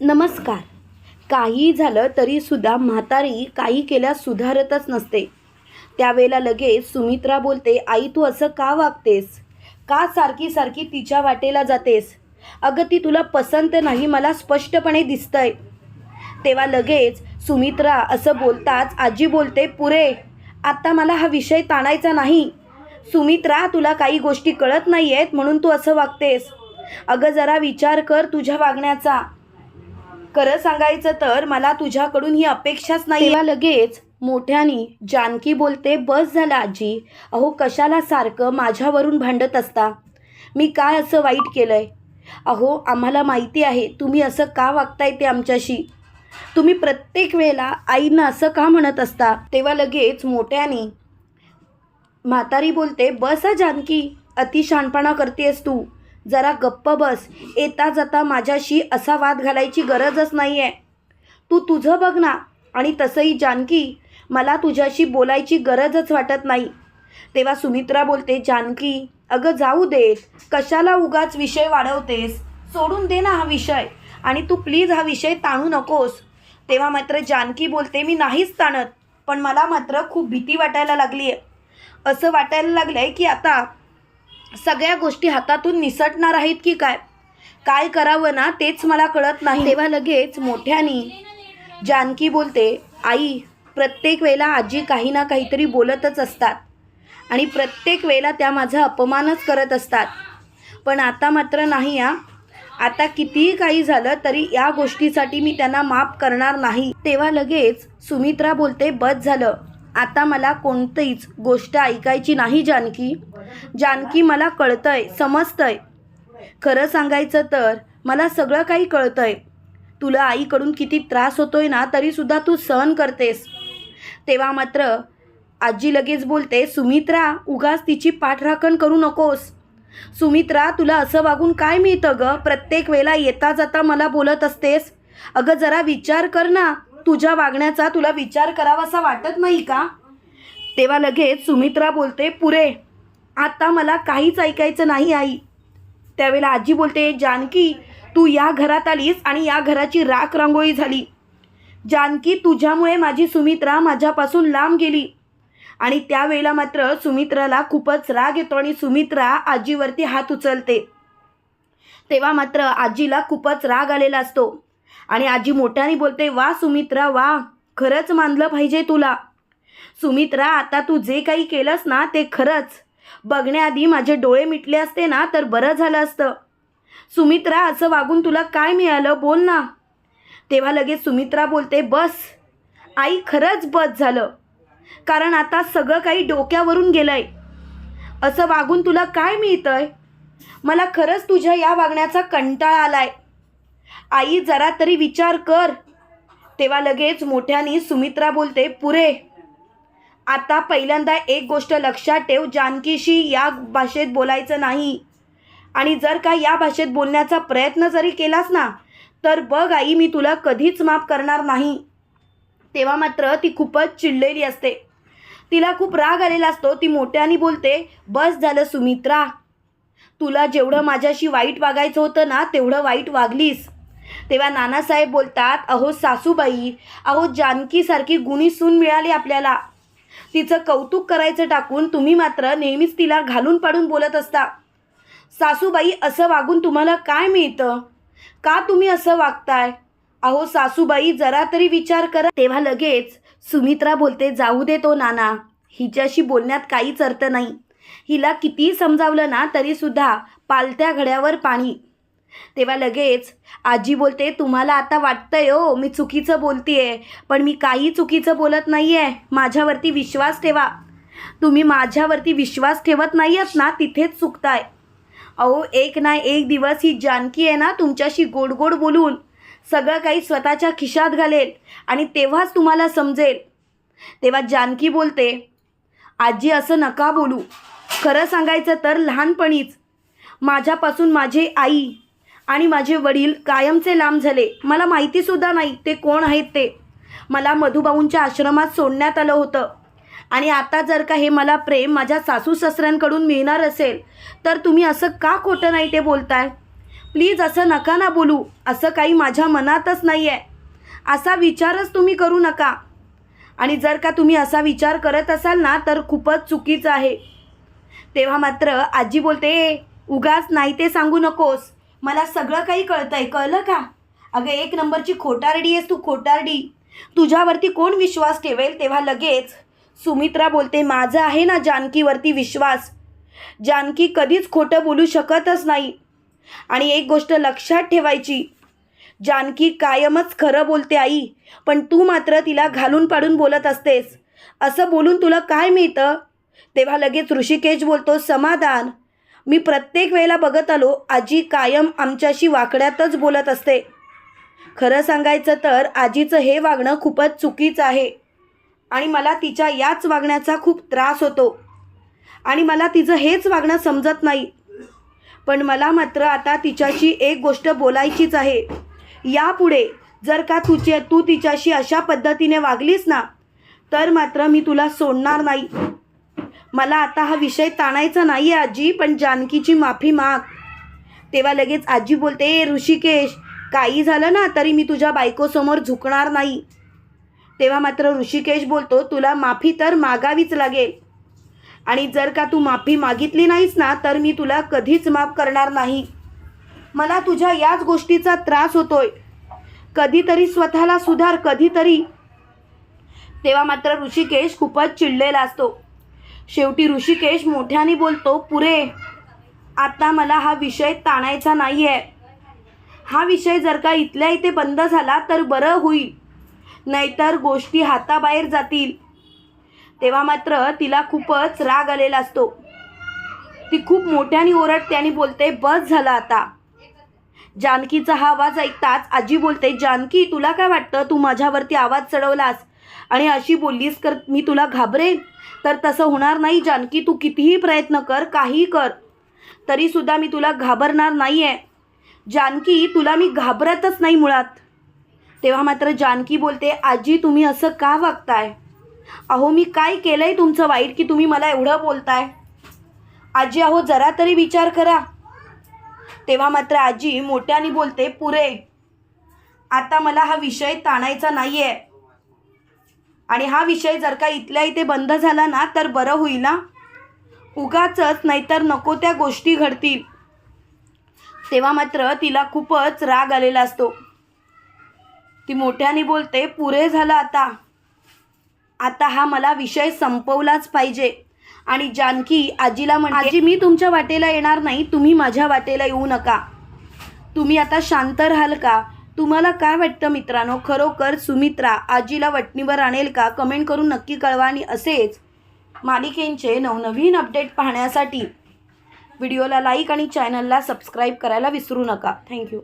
नमस्कार. काही झालं तरीसुद्धा म्हातारी काही केल्यास सुधारतच नसते. त्यावेळेला लगेच सुमित्रा बोलते आई तू असं का वागतेस? का सारखी सारखी तिच्या वाटेला जातेस? अगं ती तुला पसंत नाही मला स्पष्टपणे दिसतंय. तेव्हा लगेच सुमित्रा असं बोलताच आजी बोलते पुरे आत्ता मला हा विषय ताणायचा नाही. सुमित्रा तुला काही गोष्टी कळत नाही आहेत म्हणून तू असं वागतेस. अगं जरा विचार कर तुझ्या वागण्याचा. खरं सांगायचं तर मला तुझ्याकडून ही अपेक्षाच नाही लगेच मोठ्यानी जानकी बोलते बस झालं आजी. अहो कशाला सारखं माझ्यावरून भांडत असता? मी काय असं वाईट केलंय? अहो आम्हाला माहिती आहे तुम्ही असं का वागताय ते आमच्याशी? तुम्ही प्रत्येक वेळेला आईनं असं का म्हणत असता? तेव्हा लगेच मोठ्यानी म्हातारी बोलते बस हा जानकी अति शहाणपणा करतेस तू. जरा गप्प बस. येता जाता माझ्याशी असा वाद घालायची गरजच नाही आहे तू तुझं बघ ना. आणि तसंही जानकी मला तुझ्याशी बोलायची गरजच वाटत नाही. तेव्हा सुमित्रा बोलते जानकी अगं जाऊ देत कशाला उगाच विषय वाढवतेस? सोडून दे ना हा विषय. आणि तू प्लीज हा विषय ताणू नकोस. तेव्हा मात्र जानकी बोलते मी नाहीच ताणत पण मला मात्र खूप भीती वाटायला लागली आहे असं वाटायला लागलं आहे की आता सगळ्या गोष्टी हातातून निसटणार आहेत की काय? काय करावं ना तेच मला कळत नाही. तेव्हा लगेच मोठ्यानी जानकी बोलते आई प्रत्येक वेळेला आजी काही ना काहीतरी बोलतच असतात आणि प्रत्येक वेळेला त्या माझा अपमानच करत असतात. पण आता मात्र नाही या आता कितीही काही झालं तरी या गोष्टीसाठी मी त्यांना माफ करणार नाही. तेव्हा लगेच सुमित्रा बोलते बस झालं. आता मला कोणतीच गोष्ट ऐकायची नाही जानकी. जानकी मला कळतंय समजतंय. खरं सांगायचं तर मला सगळं काही कळतंय. तुला आईकडून किती त्रास होतोय ना तरीसुद्धा तू सहन करतेस. तेव्हा मात्र आजी लगेच बोलते सुमित्रा उगाच तिची पाठराखण करू नकोस. सुमित्रा तुला असं वागून काय मिळतं ग? प्रत्येक वेळेला येता जाता मला बोलत असतेस. अगं जरा विचार कर ना. तुझ्या वागण्याचा तुला विचार करावासा वाटत नाही का? तेव्हा लगेच सुमित्रा बोलते पुरे आता मला काहीच ऐकायचं नाही आई. त्यावेळेला आजी बोलते जानकी तू या घरात आलीस आणि या घराची राख रांगोळी झाली. जानकी तुझ्यामुळे माझी सुमित्रा माझ्यापासून लांब गेली. आणि त्यावेळेला मात्र सुमित्राला खूपच राग येतो आणि सुमित्रा आजीवरती हात उचलते. तेव्हा मात्र आजीला खूपच राग आलेला असतो. आणि आजी मोठ्याने बोलते वा सुमित्रा वा खरंच मानलं पाहिजे तुला. सुमित्रा आता तू जे काही केलंस ना ते खरंच. बघण्याआधी माझे डोळे मिटले असते ना तर बरं झालं असतं. सुमित्रा असं वागून तुला काय मिळालं? बोल ना. तेव्हा लगेच सुमित्रा बोलते बस. आई खरंच बस झालं. कारण आता सगळं काही डोक्यावरून गेलंय. असं वागून तुला काय मिळतंय? मला खरंच तुझ्या या वागण्याचा कंटाळा आलाय. आई जरा तरी विचार कर. तेव्हा लगेच मोठ्यानी सुमित्रा बोलते पुरे आता पहिल्यांदा एक गोष्ट लक्षात ठेव जानकीशी या भाषेत बोलायचं नाही. आणि जर का या भाषेत बोलण्याचा प्रयत्न जरी केलास ना तर बघ आई मी तुला कधीच माफ करणार नाही. तेव्हा मात्र ती खूपच चिडलेली असते. तिला खूप राग आलेला असतो ती मोठ्याने बोलते बस झालं सुमित्रा. तुला जेवढं माझ्याशी वाईट वागायचं होतं ना तेवढं वाईट वागलीस. तेव्हा नानासाहेब बोलतात अहो सासूबाई अहो जानकीसारखी गुणी सून मिळाली आपल्याला. तिचं कौतुक करायचं टाकून तुम्ही मात्र नेहमीच तिला घालून पाडून बोलत असता. सासूबाई असं वागून तुम्हाला काय मिळतं? का तुम्ही असं वागताय? अहो सासूबाई जरा तरी विचार करा. तेव्हा लगेच सुमित्रा बोलते जाऊ दे तो नाना. हिच्याशी बोलण्यात काहीच अर्थ नाही. हिला कितीही समजावलं ना तरीसुद्धा पालत्या घड्यावर पाणी तेव्हा लगेच आजी बोलते तुम्हाला आता वाटतंय हो मी चुकीचं बोलतीये पण मी काही चुकीचं बोलत नाही आहे माझ्यावरती विश्वास ठेवा. तुम्ही माझ्यावरती विश्वास ठेवत नाही आहात ना तिथेच चुकताय. अहो एक ना एक दिवस ही जानकी आहे ना तुमच्याशी गोड गोड बोलून सगळं काही स्वतःच्या खिशात घालेल आणि तेव्हाच तुम्हाला समजेल. तेव्हा जानकी बोलते आजी असं नका बोलू. खरं सांगायचं तर लहानपणीच. माझ्यापासून माझी आई आणि माझे वडील कायमचे लांब झाले. मला माहितीसुद्धा नाही ते कोण आहेत ते. मला मधुबाऊंच्या आश्रमात सोडण्यात आलं होतं. आणि आता जर का हे मला प्रेम माझ्या सासू सासऱ्यांकडून मिळणार असेल तर तुम्ही असं का खोटं नाही ते बोलताय? प्लीज असं नका ना बोलू. असं काही माझ्या मनातच नाही आहे असा विचारच तुम्ही करू नका. आणि जर का तुम्ही असा विचार करत असाल ना तर खूपच चुकीचं आहे. तेव्हा मात्र आजी बोलते उगाच नाही ते सांगू नकोस. मला सगळं काही कळतं आहे कळलं का? अगं एक नंबरची खोटारडी आहेस तू खोटारडी. तुझ्यावरती कोण विश्वास ठेवेल तेव्हा लगेच. सुमित्रा बोलते माझं आहे ना जानकीवरती विश्वास. जानकी कधीच खोटं बोलू शकतच नाही. आणि एक गोष्ट लक्षात ठेवायची जानकी कायमच खरं बोलते आई. पण तू मात्र तिला घालून पाडून बोलत असतेस. असं बोलून तुला काय मिळतं? तेव्हा लगेच ऋषिकेश बोलतो समाधान. मी प्रत्येक वेळेला बघत आलो आजी कायम आमच्याशी वाकड्यातच बोलत असते. खरं सांगायचं तर आजीचं हे वागणं खूपच चुकीचं आहे. आणि मला तिच्या याच वागण्याचा खूप त्रास होतो. आणि मला तिचं हेच वागणं समजत नाही. पण मला मात्र आता तिच्याशी एक गोष्ट बोलायचीच आहे. यापुढे जर का तुझे तू तिच्याशी अशा पद्धतीने वागलीस ना तर मात्र मी तुला सोडणार नाही. मला आता हा विषय ताणायचा नाही आहे आजी पण जानकीची माफी माग. तेव्हा लगेच आजी बोलते "ए, ऋषिकेश काही झालं ना तरी मी तुझ्या बायकोसमोर झुकणार नाही. तेव्हा मात्र ऋषिकेश बोलतो तुला माफी तर मागावीच लागेल. आणि जर का तू माफी मागितली नाहीस ना तर मी तुला कधीच माफ करणार नाही. मला तुझ्या याच गोष्टीचा त्रास होतोय. कधीतरी स्वतःला सुधार कधीतरी. तेव्हा मात्र ऋषिकेश खूपच चिडलेला असतो. शेवटी ऋषिकेश मोठ्याने बोलतो पुरे आता मला हा विषय ताणायचा नाही आहे हा विषय जर का इथल्या इथे बंद झाला तर बरं होईल. नाहीतर गोष्टी हाताबाहेर जातील. तेव्हा मात्र तिला खूपच राग आलेला असतो. ती खूप मोठ्याने ओरडते आणि बोलते बस झालं आता. जानकीचा हा आवाज ऐकताच आजी बोलते जानकी तुला काय वाटतं? तू माझ्यावरती आवाज चढवलास आणि अशी बोललीस कर मी तुला घाबरेन? तर तसं होणार नाही जानकी तू कितीही प्रयत्न कर काही कर. तरीसुद्धा मी तुला घाबरणार नाही आहे जानकी तुला मी घाबरतच नाही मुळात. तेव्हा मात्र जानकी बोलते आजी तुम्ही असं का वागताय? अहो मी काय केलं आहे तुमचं वाईट की तुम्ही मला एवढं बोलताय? आजी अहो जरा तरी विचार करा. तेव्हा मात्र आजी मोठ्याने बोलते पुरे आता मला हा विषय ताणायचा नाही आहे आणि हा विषय जर का इथल्या इथे बंद झाला ना तर बरं होईल ना? उगाचच नाहीतर नको त्या गोष्टी घडतील. तेव्हा मात्र तिला खूपच राग आलेला असतो. ती मोठ्याने बोलते पुरे झालं आता. आता हा मला विषय संपवलाच पाहिजे. आणि जानकी आजीला म्हणते आजी मी तुमच्या वाटेला येणार नाही. तुम्ही माझ्या वाटेला येऊ नका. तुम्ही आता शांत राहाल का? तुम्हाला काय वाटतं मित्रांनो? खरोखर सुमित्रा आजीला वटणीवर आणेल का? कमेंट करून नक्की कळवा आणि असेच मालिकेंचे नवनवीन अपडेट पाहण्यासाठी व्हिडिओला लाईक आणि चॅनलला सबस्क्राईब करायला विसरू नका. थँक्यू